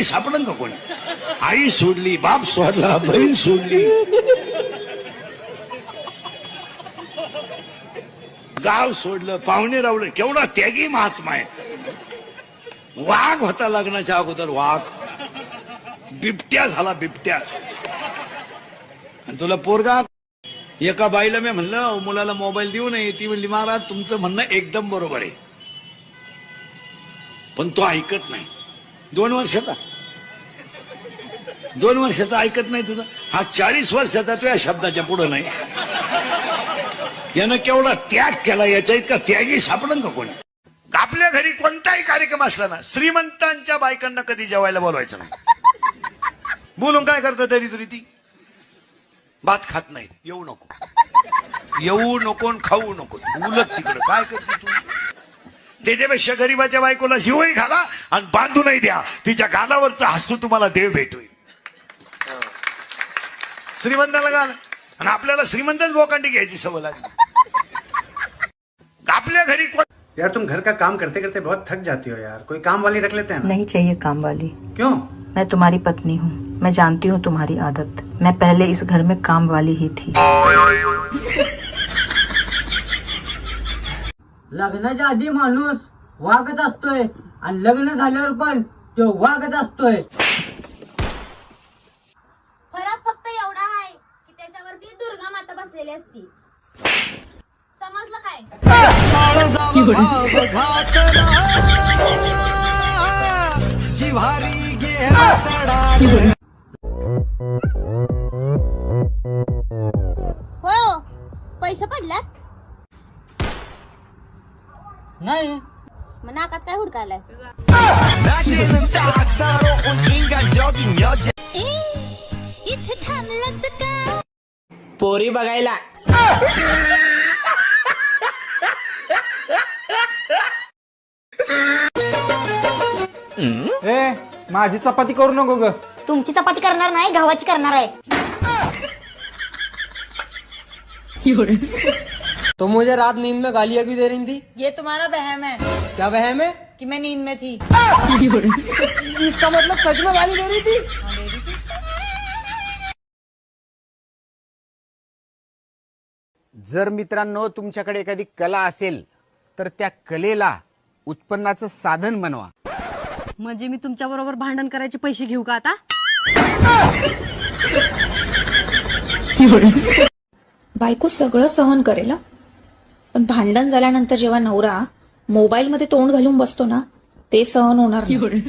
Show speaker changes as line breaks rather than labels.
सापडन का कोणी? आई सोडली बाप सोडला बहीण सोडली. गाव सोडलं पाहुणे रावलं केवढा त्यागी महात्मा आहे. वाघ होता लग्नाच्या अगोदर वाघ. बिबट्या झाला बिबट्या. आणि तुला पोरगा एका बाईला मी म्हणलं मुलाला मोबाईल देऊ नये. ती म्हणली महाराज तुमचं म्हणणं एकदम बरोबर आहे. पण तो ऐकत नाही. दोन वर्षाचा दोन वर्षाचा ऐकत नाही तुझा. हा चाळीस वर्षाचा तू या शब्दाच्या पुढं नाही. यानं केवढा त्याग केला याच्या इतका त्यागी सापडन का कोणी? आपल्या घरी कोणताही कार्यक्रम असला ना श्रीमंतांच्या बायकांना कधी जेवायला बोलवायचं नाही. बोलून काय करतं तरी तरी ती? भात खात नाही. येऊ नको. येऊ नको खाऊ नको. उलट तिकडं. काय करते तू? त्याच्यापेक्षा गरीबाच्या बायकोला जीवही घाला आणि बांधूनही द्या. तिच्या गालावरचा हसू तुम्हाला देव भेटू. श्रीमंताला घाल आणि आपल्याला श्रीमंतच बोकांडी घ्यायची सवय लागली. आपल्या घरी कोण
यार तुम घर का काम करते करते बहुत थक जाती हो यार. कोई काम वाली रख लेते हैं ना?
नहीं चाहिए काम वाली।
क्यों?
मैं तुम्हारी पत्नी हूँ। मैं जानती हूँ तुम्हारी आदत। मैं पहले इस घर में काम वाली ही थी।
लग्नाच्या आधी माणूस वागत असतोय आणि लग्न झाल्यावर पण तो वागत असतोय.
असती. समजलं काय? हो पैसे पडल्यात?
नाही.
मग नाकात काय हुडकायलाय इथे थांबलंच का?
पोरी बघायला.
ए माझी चपाती करू नको ग.
तुमची चपाती करणार नाही गव्हाची करणार आहे.
तो मुझे रात नींद में गालियां भी दे रही थी?
ये तुम्हारा वहम है।
क्या वहम है?
कि मैं नींद में थी।
इसका मतलब सच में गाली दे रही थी?
जर मित्रांनो तुमच्याकडे एखादी कला असेल तर त्या कलेला उत्पन्नाचं साधन बनवा.
म्हणजे मी तुमच्या बरोबर भांडण करायचे पैसे घेऊ का आता?
बायको सगळं सहन करेल हं. पण भांडण झाल्यानंतर जेव्हा नवरा मोबाईल मध्ये तोंड घालून बसतो ना ते सहन होणार नाही.